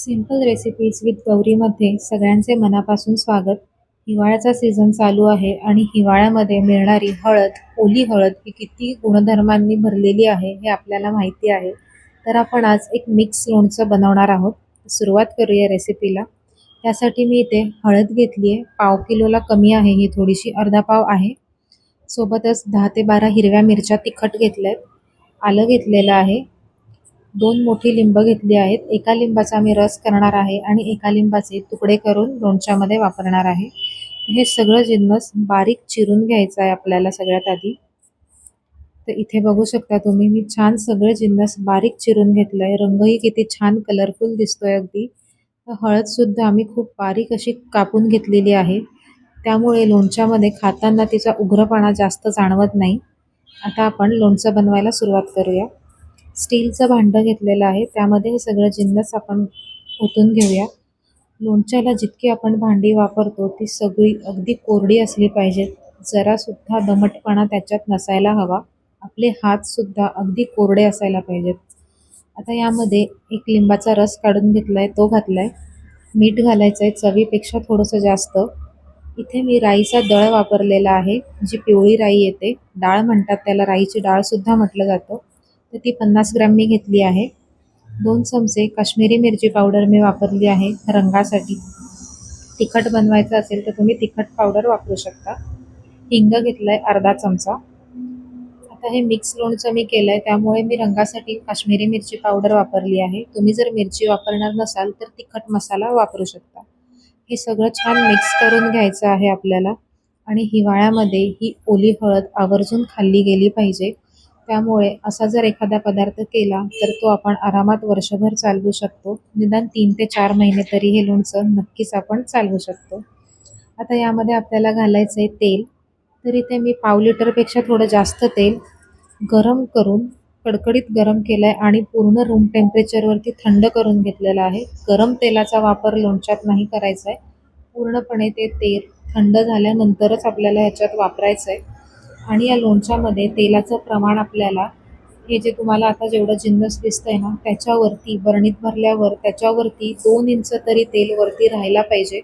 Simple recipes with गौरीमध्ये सगळ्यांचे मनापासून स्वागत. हिवाळ्याचा सीझन चालू आहे आणि हिवाळ्यामध्ये मिळणारी हळद ओली हळद ही किती गुणधर्मांनी भरलेली आहे हे आपल्याला माहिती आहे. तर आपण आज एक मिक्स लोणचं बनवणार आहोत. सुरुवात करूया रेसिपीला त्यासाठी मी इथे हळद घेतली आहे पाव किलोला कमी आहे. ही थोडीशी अर्धा पाव आहे. सोबतच दहा ते बारा हिरव्या मिरच्या तिखट घेतल्या आहेत आलं घेतलेलं आहे. दोन मोठी लिंब घेतली आहेत. एका लिंबाचा मी रस करणार आहे आणि एका लिंबाचे तुकडे करून लोणच्यामध्ये वापरणार आहे. हे सगळं जिन्नस बारीक चिरून घ्यायचं आहे आपल्याला सगळ्यात आधी. तर इथे बघू शकता तुम्ही मी छान सगळे जिन्नस बारीक चिरून घेतलं आहे रंगही किती छान कलरफुल दिसतोय अगदी. तर हळदसुद्धा आम्ही खूप बारीक अशी कापून घेतलेली आहे. त्यामुळे लोणच्यामध्ये खाताना तिचा उग्रपणा जास्त जाणवत नाही. आता आपण लोणचं बनवायला सुरुवात करूया. स्टीलचं भांडं घेतलेलं आहे. त्यामध्ये हे सगळं जिन्नस आपण ओतून घेऊया. लोणच्याला जितकी आपण भांडी वापरतो ती सगळी अगदी कोरडी असली पाहिजेत. जरासुद्धा दमटपणा त्याच्यात नसायला हवा. आपले हातसुद्धा अगदी कोरडे असायला पाहिजेत. आता यामध्ये एक लिंबाचा रस काढून घेतला आहे तो घातला आहे मीठ घालायचं आहे चवीपेक्षा थोडंसं जास्त. इथे मी राईचा दळ वापरलेला आहे जी पिवळी राई येते. डाळ म्हणतात त्याला राईची डाळसुद्धा म्हटलं जातं. तर ती पन्नास ग्रॅम मी घेतली आहे. दोन चमचे काश्मीरी मिरची पावडर मी वापरली आहे रंगासाठी. तिखट बनवायचं असेल तर तुम्ही तिखट पावडर वापरू शकता. हिंग घेतलं आहे अर्धा चमचा. आता हे मिक्स लोणचं मी केलं आहे त्यामुळे मी रंगासाठी काश्मीरी मिरची पावडर वापरली आहे. तुम्ही जर मिरची वापरणार नसाल तर तिखट मसाला वापरू शकता. हे सगळं छान मिक्स करून घ्यायचं आहे आपल्याला. आणि हिवाळ्यामध्ये ही ओली हळद आवर्जून खाल्ली गेली पाहिजे. त्यामुळे असा जर एखादा पदार्थ केला तर तो आपण आरामात वर्षभर चालवू शकतो. निदान तीन ते चार महिने तरी हे लोणचं नक्कीच आपण चालवू शकतो. आता यामध्ये आपल्याला घालायचं आहे तेल. तर इथे मी पाव लिटरपेक्षा थोडं जास्त तेल गरम करून कडकडीत गरम केलं आहे आणि पूर्ण रूम टेम्परेचरवरती थंड करून घेतलेलं आहे. गरम तेलाचा वापर लोणच्यात नाही करायचा आहे पूर्णपणे ते तेल थंड झाल्यानंतरच आपल्याला ह्याच्यात वापरायचं आहे आणि या लोणच्यामध्ये तेलाचं प्रमाण आपल्याला हे जे तुम्हाला आता जेवढं जिन्नस दिसतंय ना त्याच्यावरती बरणीत भरल्यावर त्याच्यावरती दोन इंच तरी तेल वरती राहायला पाहिजे.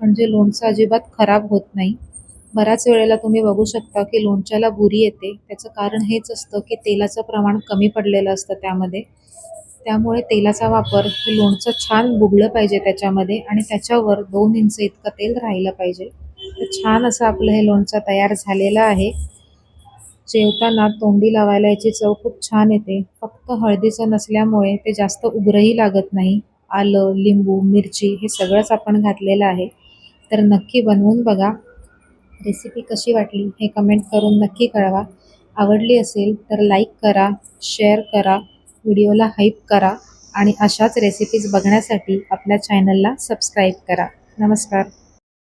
म्हणजे लोणचं अजिबात खराब होत नाही. बऱ्याच वेळेला तुम्ही बघू शकता की लोणच्याला बुरी येते. त्याचं कारण हेच असतं की तेलाचं प्रमाण कमी पडलेलं असतं त्यामध्ये. त्यामुळे तेलाचा वापर हे लोणचं छान बुडलं पाहिजे त्याच्यामध्ये आणि त्याच्यावर दोन इंच इतकं तेल राहिलं पाहिजे. तर छान असं आपलं हे लोणचं तयार झालेलं आहे. जेवताना तोंडी लावायला याची चव खूप छान येते. फक्त हळदीचं नसल्यामुळे ते जास्त उग्रही लागत नाही. आलं लिंबू मिरची हे सगळंच आपण घातलेलं आहे. तर नक्की बनवून बघा. रेसिपी कशी वाटली हे कमेंट करून नक्की कळवा. आवडली असेल तर लाईक करा शेअर करा व्हिडिओला हाईप करा आणि अशाच रेसिपीज बघण्यासाठी आपल्या चॅनलला सबस्क्राईब करा. नमस्कार.